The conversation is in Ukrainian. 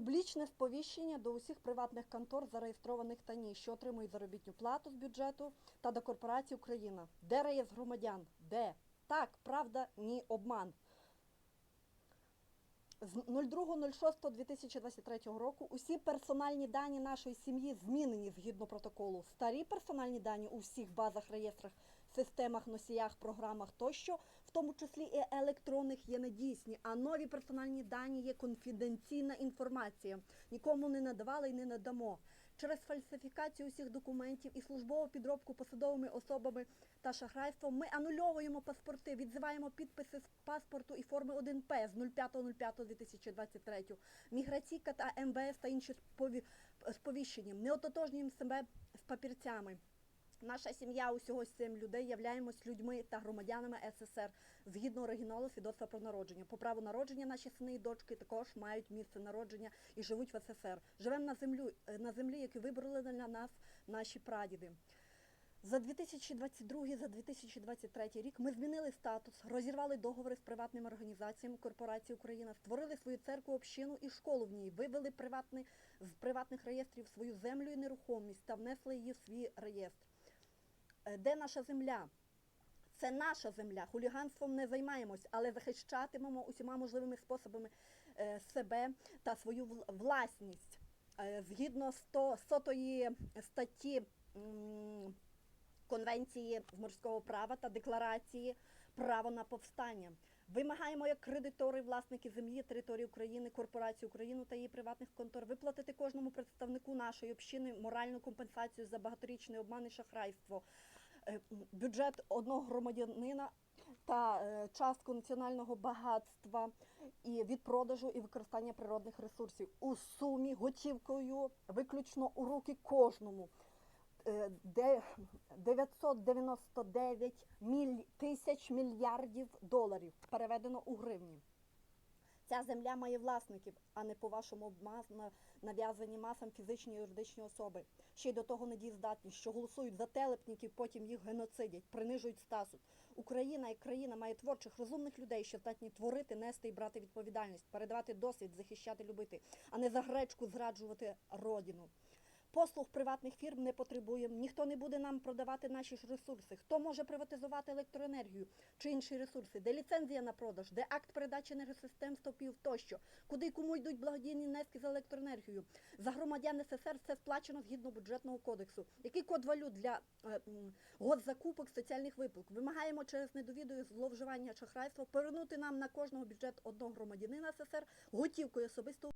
Публічне сповіщення до усіх приватних контор, зареєстрованих та ні, що отримують заробітну плату з бюджету та до корпорації Україна. Де реєстр громадян? Де? Так, правда, ні, обман. З 02.06.2023 року усі персональні дані нашої сім'ї змінені згідно протоколу. Старі персональні дані у всіх базах, реєстрах, системах, носіях, програмах тощо, в тому числі і електронних, є недійсні, а нові персональні дані є конфіденційна інформація. Нікому не надавали і не надамо. Через фальсифікацію усіх документів і службову підробку посадовими особами та шахрайством ми анульовуємо паспорти, відзиваємо підписи з паспорту і форми 1П з 05.05.2023. Міграційка та МВС та інші спові- сповіщення. Не ототожнюємо себе з папірцями. Наша сім'я усього сім людей являємось людьми та громадянами СССР згідно оригіналу свідоцтва про народження. По праву народження наші сини і дочки також мають місце народження і живуть в СССР. Живемо на землю е, на землі, яку вибрали для нас наші прадіди. За 2022 за 2023 рік ми змінили статус, розірвали договори з приватними організаціями корпорації Україна, створили свою церкву, общину і школу в ній, вивели приватний, з приватних реєстрів свою землю і нерухомість та внесли її в свій реєстр. Е, Де наша земля? Це наша земля. Хуліганством не займаємось, але захищатимемо усіма можливими способами е, себе та свою власність. Е, Згідно 100, 100 статті Конвенції з морського права та декларації право на повстання. Вимагаємо як кредитори, власники землі, території України, корпорації України та її приватних контор виплатити кожному представнику нашої общини моральну компенсацію за багаторічний обман і шахрайство. Е, Бюджет одного громадянина та е, частку національного багатства і від продажу і використання природних ресурсів у сумі готівкою виключно у руки кожному. Е, де 999 тисяч мільярдів доларів переведено у гривні. Ця земля має власників, а не по вашому нав'язані масам фізичні і юридичні особи. Ще й до того недієздатні, що голосують за телепників, потім їх геноцидять, принижують статус. Україна як країна має творчих, розумних людей, що здатні творити, нести і брати відповідальність, передавати досвід, захищати, любити, а не за гречку зраджувати родину. Послуг приватних фірм не потребуємо. Ніхто не буде нам продавати наші ж ресурси. Хто може приватизувати електроенергію чи інші ресурси? Де ліцензія на продаж, де акт передачі енергосистем стовпів тощо, куди і кому йдуть благодійні внески за електроенергію. За громадян СССР це сплачено згідно бюджетного кодексу. Який код валют для е, госзакупок соціальних виплат? Вимагаємо через недовіду зловживання шахрайства повернути нам на кожного бюджет одного громадянина СССР готівкою особисто